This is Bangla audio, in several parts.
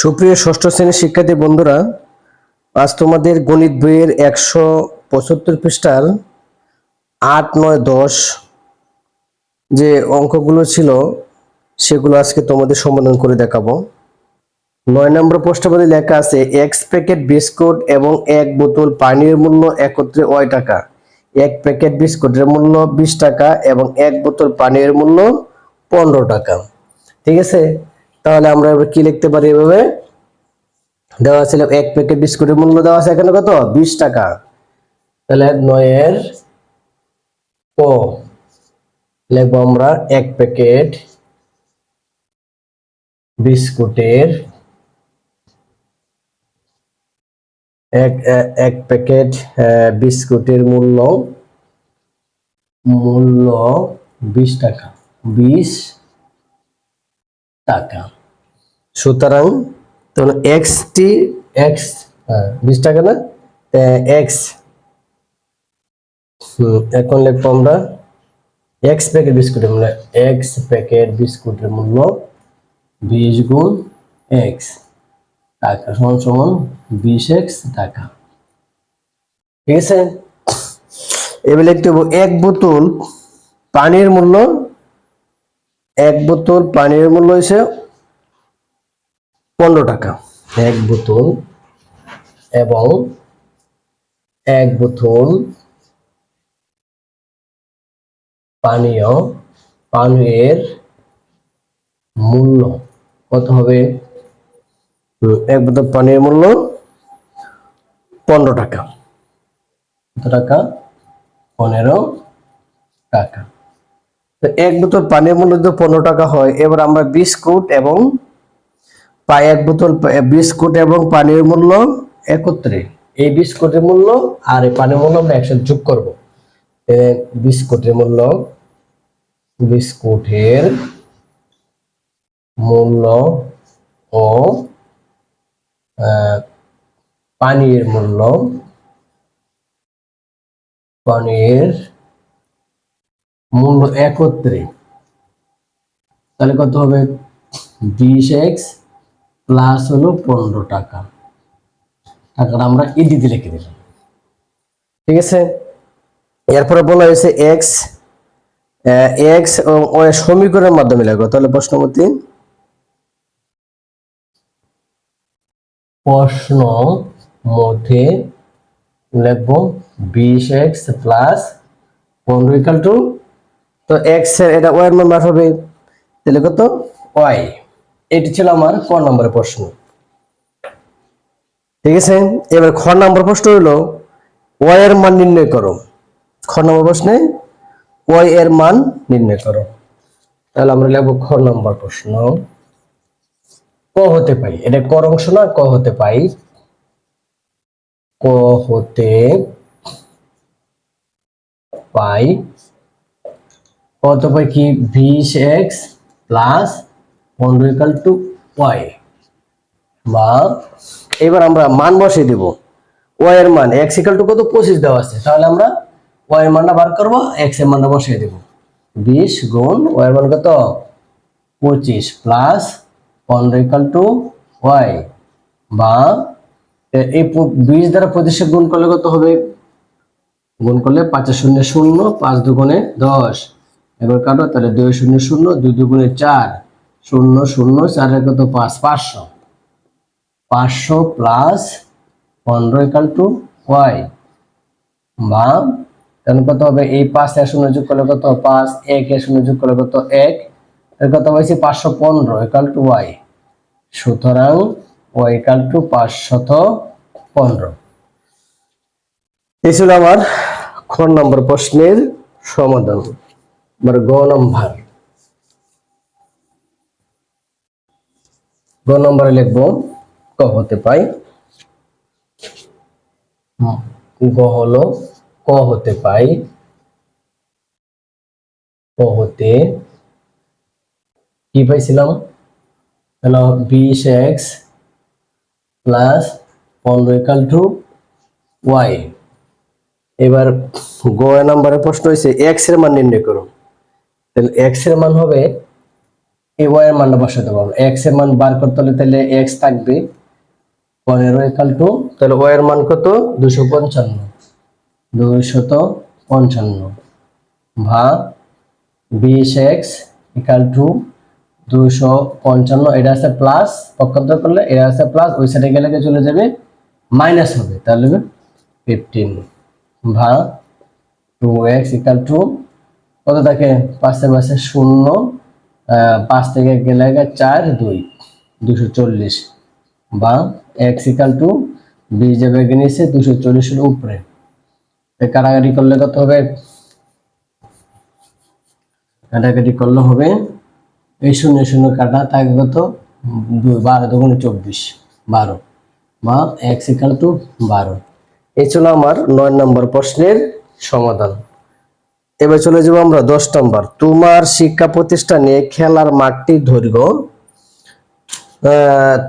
সুপ্রিয় ষষ্ঠ শ্রেণির শিক্ষার্থী বন্ধুরা, আজ তোমাদের গণিত বইয়ের একশো পঁচাত্তর পৃষ্ঠার আট, নয়, দশ যে অঙ্কগুলো ছিল, সেগুলো আজকে তোমাদের সমাধান করে দেখাবো। নয় নম্বর প্রশ্নপদে লেখা আছে এক্স প্যাকেট বিস্কুট এবং এক বোতল পানির মূল্য একত্রে ওয় টাকা? এক প্যাকেট বিস্কুটের মূল্য বিশ টাকা এবং এক বোতল পানির মূল্য পনেরো টাকা। ঠিক আছে? তাহলে আমরা এবার কি লিখতে পারি এভাবে? দেওয়া ছিল এক প্যাকেট বিস্কুটের মূল্য, দেওয়া আছে এখানে কত? বিশ টাকা। তাহলে নয়ের ক লিখব আমরা এক প্যাকেট বিস্কুটের এক এক প্যাকেট বিস্কুটের মূল্য মূল্য বিশ টাকা বিশ টাকা। সুতরাং তখন এক্স টি এক্স বিশ টাকা না? এক্স এখন লিখব আমরা এক্স প্যাকেট বিস্কুটের মূল্য এক্স প্যাকেট বিস্কুটের মূল্য বিশ গুণ এক্স টাকা সমান সমান বিশ এক্স টাকা। ঠিক আছে? এবার লিখতে হবে এক বোতল পানির মূল্য, এক বোতল পানির মূল্য হয়েছে পনেরো টাকা। এক বোতল এবং এক বোতল পানীয় পানীয়ের মূল্য। কত হবে? এক বোতল পানির মূল্য পনেরো টাকা। কত টাকা? পনেরো টাকা। তো এক বোতল পানির মূল্য যদি পনেরো টাকা হয় এবার আমরা বিস্কুট এবং পা এক বোতল বিস্কুট এবং পানির মূল্য একত্রে। এই বিস্কুটের মূল্য আর এই পানির মূল্য আমরা একসাথে যোগ করব। বিস্কুটের মূল্য বিস্কুটের মূল্য ও পানির মূল্য পানির মূল্য একত্রে। তাহলে কত হবে? বিশ এক্স প্লাস হলো পনেরো টাকা। টাকাটা আমরা ইডিতে লিখে দিলাম। ঠিক আছে? এরপরে বলা হয়েছে এক্স এক্স সমীকরণের মাধ্যমে লাগবে তাহলে প্রশ্নমতি প্রশ্ন মধ্যে লিখব বিশ এক্স প্লাস পনেরো ইকাল টু তো এক্সের এটা ওয়াই এর মান হবে। তাহলে কত? ওয়াই এটি ছিল আমার ক নম্বরের প্রশ্ন। ঠিক আছে এবার খ নম্বর প্রশ্ন হলো ওয়াই এর মান নির্ণয় করো। খ নম্বর প্রশ্নে ওয়াই এর মান নির্ণয় করো। তাহলে আমরা লিখব খ নম্বর প্রশ্ন। ক হতে পাই। এটা কর অংশ না, ক হতে পাই। ক হতে পাই। কত পাই কি? বিশ এক্স প্লাস পনেরো ইকাল টু ওয়াই। বা এবার আমরা মান বসিয়ে দেব। ওয়াই এর মান, এক্স ইকাল টু কত? পঁচিশ দেওয়া আছে। তাহলে আমরা ওয়াই এর মানটা বার করব, এক্সের মানটা বসিয়ে দেব। বিশ গুণ ওয়াই মান কত? পঁচিশ প্লাস পনেরো ইকাল টু ওয়াই। বা এই বিশ দ্বারা পঁচিশে গুণ করলে কত হবে? গুণ করলে পাঁচে শূন্য শূন্য, পাঁচ দুগুণে দশ। এবার কাটো, তাহলে দুই শূন্য শূন্য, দুই দুগুণে চার। শূন্য শূন্য চারের কত পাঁচ, পাঁচশো। পাঁচশো প্লাস পনেরো ইকাল টু ওয়াই বা তাহলে কত হবে? এই পাঁচ এক শূন্য যোগ করলে কত? পাঁচ এক এক শূন্য যোগ করলে কত? এক। এর কত হয়েছে? পাঁচশো পনেরো ইকাল টু ওয়াই। সুতরাং ওয়াই ইকাল টু পাঁচশত পনেরো। এই ছিল আমার খ নম্বর প্রশ্নের সমাধান, আমার গ নম্বর। গ নম্বরে লিখব, ক হতে পাই। গ হলো ক হতে পাই। ক হতে কি পাইছিলাম? হলো বিশ এক্স প্লাস পনেরো ইকাল টু ওয়াই এবার গ নাম্বারের প্রশ্ন হয়েছে এক্সের মান নির্ণয় করুন তাহলে এক্সের মান হবে এই ওয়াই এর মানটা বসাতে পারব এক্সের মান বার করতে হলে তাহলে এক্স থাকবে পনেরো একাল টু তাহলে ওয়াই এর মান কত? দুশো পঞ্চান্ন। দুইশত পঞ্চান্ন ভা বিশ এক্স ইকাল টু দুশো পঞ্চান্ন। এটা আছে প্লাস পক্ষান্তর করলে এটা আছে প্লাস ওই সাইডে গেলে চলে যাবে? মাইনাস হবে। তাহলে ফিফটিন ভা টু এক্স ইকাল টু কত থাকে? পাঁচে পাশে শূন্য। পাঁচ থেকে গেলে চার, দুই, দুশো চল্লিশ। বা এক্স ইকাল টু বিশ যাবে নিচে দুশো চল্লিশের উপরে। কাটাকাটি করলে কত হবে? কাটাকাটি করলে হবে এই শূন্য শূন্য কাটা থাকে কত? দুই, বারো, দুগুণে চব্বিশ, বারো। বা এক্স ইকাল টু বারো। এই ছিল আমার নয় নম্বর প্রশ্নের সমাধান। এবার চলে যাব আমরা দশ নম্বর। তোমার শিক্ষা প্রতিষ্ঠানে খেলার মাঠটির দৈর্ঘ্য?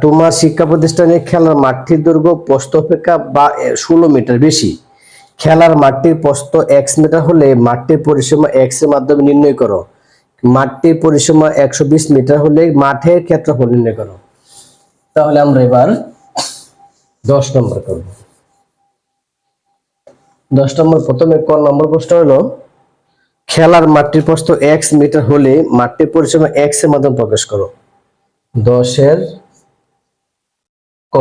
তোমার শিক্ষা প্রতিষ্ঠানে খেলার মাঠটির দৈর্ঘ্য প্রস্থ অপেক্ষা বা ষোলো মিটার বেশি। খেলার মাঠটির প্রস্থ এক্স মিটার হলে মাঠটির পরিসীমা এক্সের মাধ্যমে নির্ণয় করো। মাঠটির পরিসীমা একশো বিশ মিটার হলে মাঠের ক্ষেত্রফল নির্ণয় করো। তাহলে আমরা এবার দশ নম্বর করব। দশ নম্বর প্রথমে ক নম্বর প্রশ্ন হলো খেলার মাঠটির প্রস্থ এক্স মিটার হলে মাঠটির পরিসীমা এক্সের মাধ্যমে প্রকাশ করো। দশের ক।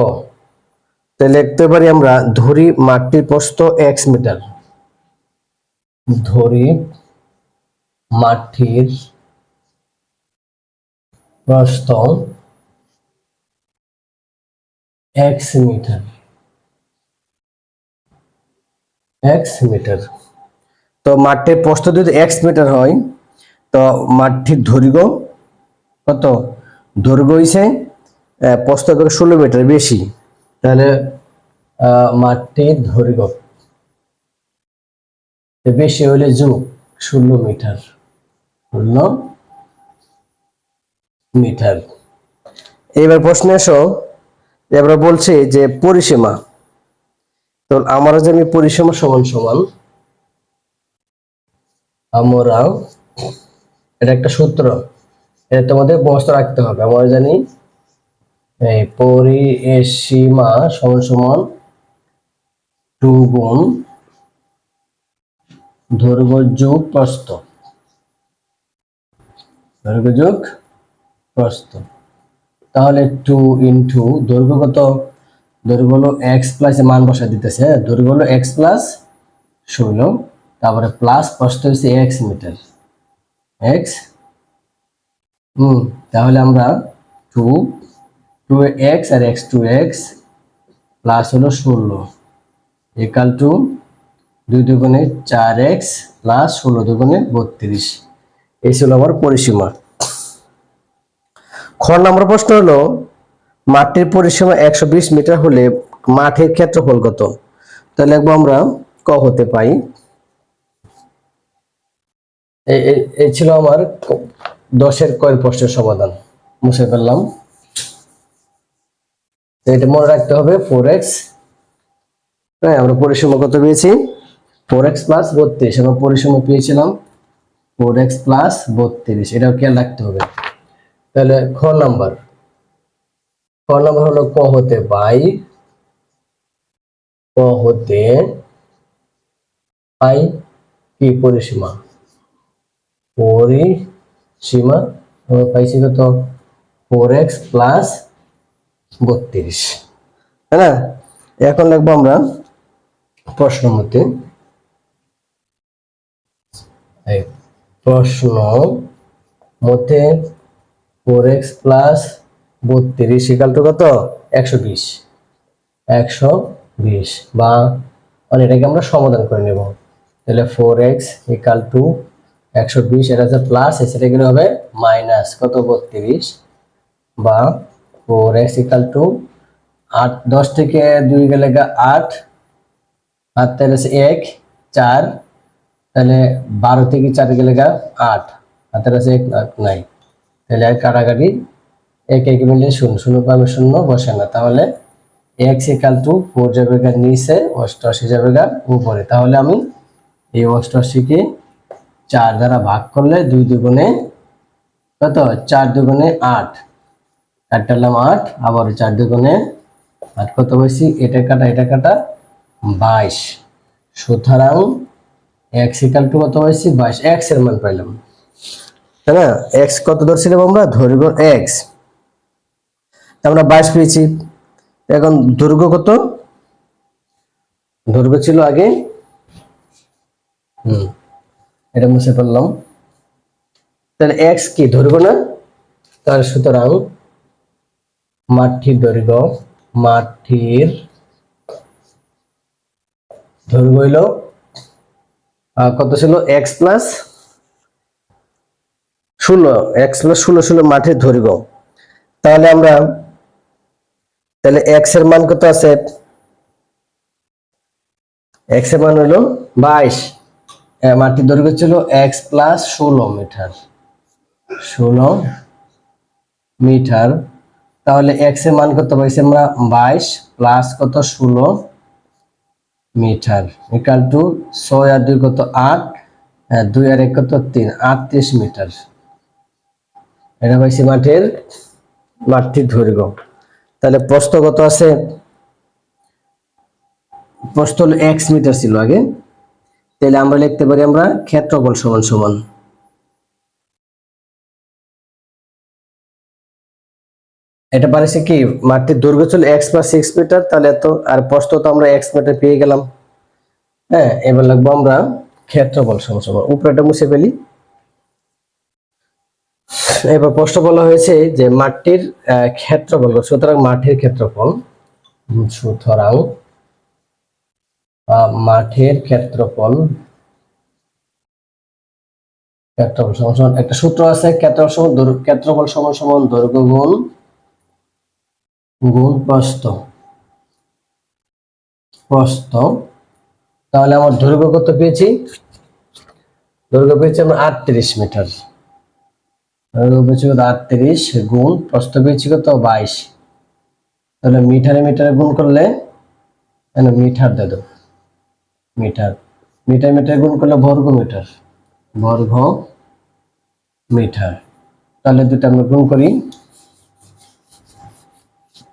তাহলে লিখতে পারি আমরা ধরি মাঠটির প্রস্থ এক্স মিটার। ধরি মাঠটির প্রস্থ এক্স মিটার। X metre. তো মাঠটির প্রস্থ যদি এক্স মিটার হয়, তো মাঠটির দৈর্ঘ্য কত? দৈর্ঘ্য হইছে প্রস্থ ষোলো মিটার বেশি। তাহলে মাঠটির দৈর্ঘ্য বেশি হলে যোগ ষোলো মিটার ষোলো মিটার এবার প্রশ্নে এসো এবার বলছে যে পরিসীমা। তো আমরা জানি পরিসীমা সমান সমান আমরা এটা একটা সূত্র। এটা তোমাদের মুখস্থ রাখতে হবে। আমরা জানি, এই পরিসীমা সমান সমান টু গুণ দৈর্ঘ্য যোগ প্রস্থ। দৈর্ঘ্য যোগ প্রস্থ। তাহলে টু ইন্টু দৈর্ঘ্য কত? দৈর্ঘ্য হলো এক্স প্লাস মান বসা দিতেছে। হ্যাঁ? দৈর্ঘ্য হলো এক্স প্লাস ষোলো। তারপরে প্লাস প্রস্থ হচ্ছে এক্স মিটার এক্স হুম, তাহলে আমরা টু টু এক্স আর এক্স টু এক্স প্লাস হলো ষোলো। একাল টু দুই দুগুণে চার এক্স প্লাস ষোলো দুগুণে বত্রিশ। এই ছিল আমার পরিসীমা। খ নম্বর প্রশ্ন হলো মাঠের পরিসীমা একশো বিশ মিটার হলে মাঠের ক্ষেত্রফল কত? তাহলে লিখব আমরা, ক হতে পাই। এই- ছিল আমার দশের কয়েল প্রশ্নের সমাধান। মুছে ফেললাম। এটা মনে রাখতে হবে ফোর এক্স হ্যাঁ আমরা পরিসীমা কত পেয়েছি? ফোর এক্স প্লাস বত্রিশ, আমরা পরিসীমা পেয়েছিলাম ফোর এক্স প্লাস বত্রিশ, এটাও খেয়াল রাখতে হবে। তাহলে খ নাম্বার। খ নাম্বার হলো ক হতে পাই, ক হতে পাই কি পরিসীমা? পরিসীমা আমরা পাইছি কত? ফোর এক্স প্লাস বত্রিশ। তাই না? এখন লিখব আমরা প্রশ্ন মতে প্রশ্ন মতে ফোর এক্স প্লাস বত্রিশ ইকাল টু কত? একশো বিশ। একশো বিশ বা মানে এটাকে আমরা সমাধান করে নেব। তাহলে ফোর এক্স টু একশো বিশ, এটা হচ্ছে প্লাস সেটা গেলে হবে মাইনাস কত? বত্রিশ। বা ফোর এক্স ইকাল টু আট, দশ থেকে দুই গেলে আট। আট তাহলে এক, চার। তাহলে বারো থেকে চার গেলে গা আট। হাতের আছে এক নাই তাহলে আর কাটাকাটি, এক এক মিলে শূন্য। শূন্য পাবে শূন্য, বসে না। তাহলে এক্স ইকাল টু ফোর যাবে গা নিচে, অষ্টআশি যাবে গা উপরে। তাহলে আমি এই অষ্টআশিকে চার দ্বারা ভাগ করলে দুই দুগুণে কত? চার দুগুণে আট। কাটলাম আট আবার চার দুগুণে আট কত পাইছি? এটা কাটা এটা কাটা বাইশ। সুতরাং এক্স ইকাল টু কত পাইছি? বাইশ। এক্সের মান পাইলাম। তাই না? এক্স কত ধরছিলাম আমরা? ধরবো এক্স। আমরা বাইশ পেয়েছি। এখন দৈর্ঘ্য কত? দৈর্ঘ্য ছিল আগে? হুম। এটা মুছে ফেললাম। তাহলে এক্স কি দৈর্ঘ্য না? তাহলে সুতরাং মাঠটির দৈর্ঘ্য মাঠটির দৈর্ঘ্য হইল কত ছিল? এক্স প্লাস ষোলো এক্স প্লাস ষোলো ষোলো মাঠের দৈর্ঘ্য। তাহলে আমরা, তাহলে এক্সের মান কত আছে? এক্সের মান হলো বাইশ। মাটির দৈর্ঘ্য ছিল এক্স প্লাস ষোলো মিটার। ষোলো মিটার। তাহলে এক্সের মান কত পাইছি আমরা? বাইশ প্লাস কত? ষোলো মিটার। ইকাল টু ছয় আর দুই কত? আট। দুই আর এক কত? তিন। আটত্রিশ মিটার। এটা পাইছি মাঠের মাঠটির দৈর্ঘ্য। তাহলে প্রস্থ কত আছে? প্রস্থ হলো এক্স মিটার ছিল আগে। তাহলে আমরা লিখতে পারি আমরা ক্ষেত্রফল সমান সমান। এটা পারেছে কি? মাটির দৈর্ঘ্য ছিল এক্স প্লাস সিক্স মিটার তাহলে তো, আর প্রস্থ তো আমরা এক্স মিটার পেয়ে গেলাম। হ্যাঁ এবার লিখব আমরা ক্ষেত্রফল সমান সমান। উপরেটা মুছে ফেলি। এবার প্রশ্ন বলা হয়েছে যে মাটির ক্ষেত্রফল সুতরাং মাঠের ক্ষেত্রফল। সুতরাং মাঠের ক্ষেত্রফল। ক্ষেত্রফল সমান একটা সূত্র আছে, ক্ষেত্রফল সমান ক্ষেত্রফল সমান সমান দৈর্ঘ্য গুণ গুণ প্রস্থ। প্রস্থ, তাহলে আমার দৈর্ঘ্য কত পেয়েছি? দৈর্ঘ্য পেয়েছি আমরা আটত্রিশ মিটার। দৈর্ঘ্য পেয়েছি কত? আটত্রিশ গুণ, প্রস্থ পেয়েছি কত? বাইশ। তাহলে মিটারে মিটারে গুণ করলে মিটার দিয়ে দেবো। মিটার। মিটার মিটার গুণ করলে বর্গ মিটার। বর্গ মিটার। তাহলে দুটো আমরা গুণ করি।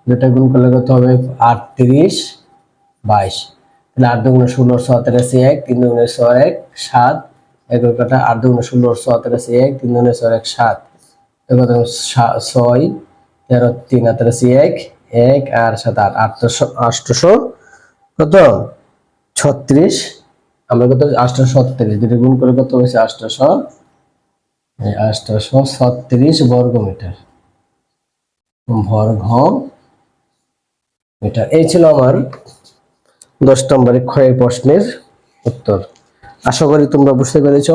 দুটা গুণ করলে কত হবে? আটত্রিশ, বাইশ। তাহলে আট দুগুণে ষোলো সতেরাশি এক। তিন দুগুণে ছয়, এক, সাত। এগারো কাটা আট দুগুণে ষোলো সতেরাশি এক। তিন দুগুণে ছয়, এক, সাত। সা- ছয়, তেরো, তিন আটাশি এক। এক আর সাত, আট। আটশো আটশোশো কত? ছত্রিশ, আমরা কত আটশো ছত্রিশ। দুটো গুণ করে কত হয়েছে? আটশোশো এই আটশোশো ছত্রিশ বর্গ মিটার বর্গ মিটার এই ছিল আমার দশ নম্বরের ক্ষয়ের প্রশ্নের উত্তর। আশা করি তোমরা বুঝতে পেরেছ।